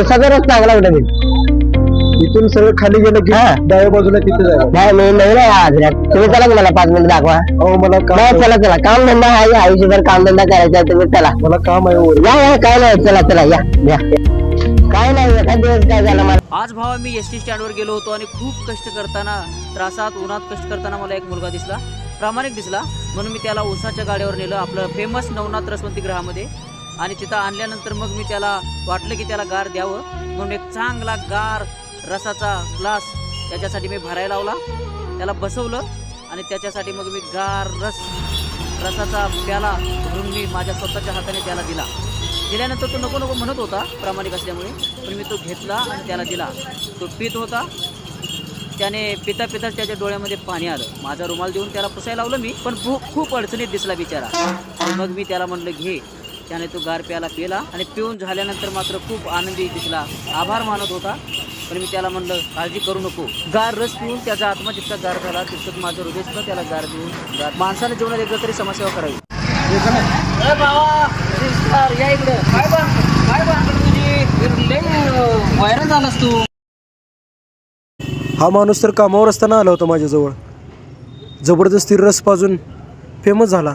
उसाचा रस चांगला कुठे मी इथून सगळं खाली गेलं की हा. डाव्या बाजूला तिथे जायला नाही मी नवीन आहे हाजऱ्यात तुम्ही चला की मला पाच मिनिट दाखवा. अहो मला नाही काम चला चला. काम धंदा आहे आयुष्यभर काम धंदा करायचा आहे तुम्ही चला. मला काम आहे वर. या या काय नाही चला चला या या. काय नाही एखाद दिवस काय झालं मला. आज भावा मी एस टी स्टँडवर गेलो होतो आणि खूप कष्ट करताना त्रासात उन्हात कष्ट करताना मला एक मुलगा दिसला. प्रामाणिक दिसला. म्हणून मी त्याला उसाच्या गाड्यावर नेलं. आपलं फेमस नवनाथ रसवंती ग्रहामध्ये. आणि तिथं आणल्यानंतर मग मी त्याला वाटलं की त्याला गार द्यावं. म्हणून एक चांगला गार रसाचा ग्लास त्याच्यासाठी मी भरायला लावला. त्याला बसवलं आणि त्याच्यासाठी मग मी गार रस रसाचा प्याला भरून मी माझ्या स्वतःच्या हाताने त्याला दिला. दिल्यानंतर तो नको नको म्हणत होता प्रामाणिक असल्यामुळे पण मी तो घेतला आणि त्याला दिला. तो पित होता. त्याने पिता पिता त्याच्या डोळ्यामध्ये पाणी आलं. माझा रुमाल देऊन त्याला पुसायला लावलं मी पण खूप अडचणीत दिसला बिचारा. मग मी त्याला म्हणलं घे. त्याने तो गार प्याला पिला आणि पिऊन झाल्यानंतर मात्र खूप आनंदी दिसला. आभार मानत होता पण मी त्याला म्हणलं काळजी करू नको. गार रस पिऊन त्याचा आत्मा जितका गार झाला तितकं माझं हृदय सुद्धा त्याला गार देऊन गार माणसाने जीवनात एकदा तरी समाजसेवा करावी. अरे बाबा, सिस्टर, या इकडं. काय बांध- काय बांधलं तुझी? लय व्हायरल झालास तू. हा माणूस तर कामावर असताना आला होता माझ्याजवळ. जबरदस्ती रस पाजून फेमस झाला.